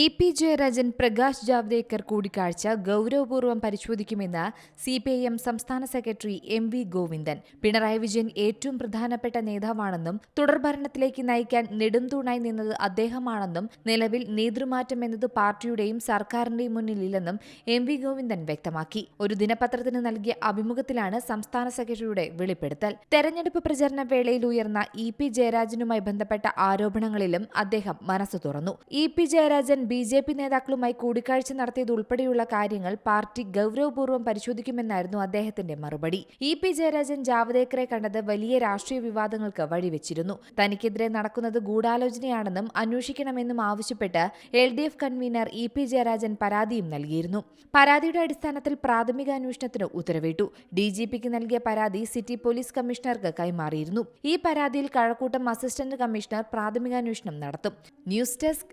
E P Jayarajan Prakash Javadekar കൂടിക്കാഴ്ച ഗൗരവപൂർവം പരിശോധിക്കുമെന്ന് സി പി ഐ എം സംസ്ഥാന secretary M V Govindan. Pinarayi Vijayan ഏറ്റവും പ്രധാനപ്പെട്ട നേതാവാണെന്നും തുടർഭരണത്തിലേക്ക് നയിക്കാൻ നെടുംതൂണായി നിന്നത് അദ്ദേഹമാണെന്നും നിലവിൽ നേതൃമാറ്റം എന്നത് പാർട്ടിയുടെയും സർക്കാരിന്റെയും മുന്നിലില്ലെന്നും എം വി ഗോവിന്ദൻ വ്യക്തമാക്കി. ഒരു ദിനപത്രത്തിന് നൽകിയ അഭിമുഖത്തിലാണ് സംസ്ഥാന സെക്രട്ടറിയുടെ വെളിപ്പെടുത്തൽ. തെരഞ്ഞെടുപ്പ് പ്രചരണ വേളയിൽ ഉയർന്ന ഇ പി ജയരാജനുമായി ബന്ധപ്പെട്ട ആരോപണങ്ങളിലും അദ്ദേഹം മനസ്സു തുറന്നു. E P Jayarajan B J P നേതാക്കളുമായി കൂടിക്കാഴ്ച നടത്തിയതുൾപ്പെടെയുള്ള കാര്യങ്ങൾ പാർട്ടി ഗൗരവപൂർവം പരിശോധിക്കുമെന്നായിരുന്നു അദ്ദേഹത്തിന്റെ മറുപടി. ഇ പി ജയരാജൻ ജാവദേക്കറെ കണ്ടത് വലിയ രാഷ്ട്രീയ വിവാദങ്ങൾക്ക് വഴിവെച്ചിരുന്നു. തനിക്കെതിരെ നടക്കുന്നത് ഗൂഢാലോചനയാണെന്നും അന്വേഷിക്കണമെന്നും ആവശ്യപ്പെട്ട് L D F convener E P Jayarajan പരാതിയും നൽകിയിരുന്നു. പരാതിയുടെ അടിസ്ഥാനത്തിൽ പ്രാഥമിക അന്വേഷണത്തിന് ഉത്തരവിട്ടു. ഡി ജി പിക്ക് നൽകിയ പരാതി സിറ്റി പോലീസ് കമ്മീഷണർക്ക് കൈമാറിയിരുന്നു. ഈ പരാതിയിൽ കഴക്കൂട്ടം അസിസ്റ്റന്റ് കമ്മീഷണർ പ്രാഥമികാന്വേഷണം നടത്തും. News desk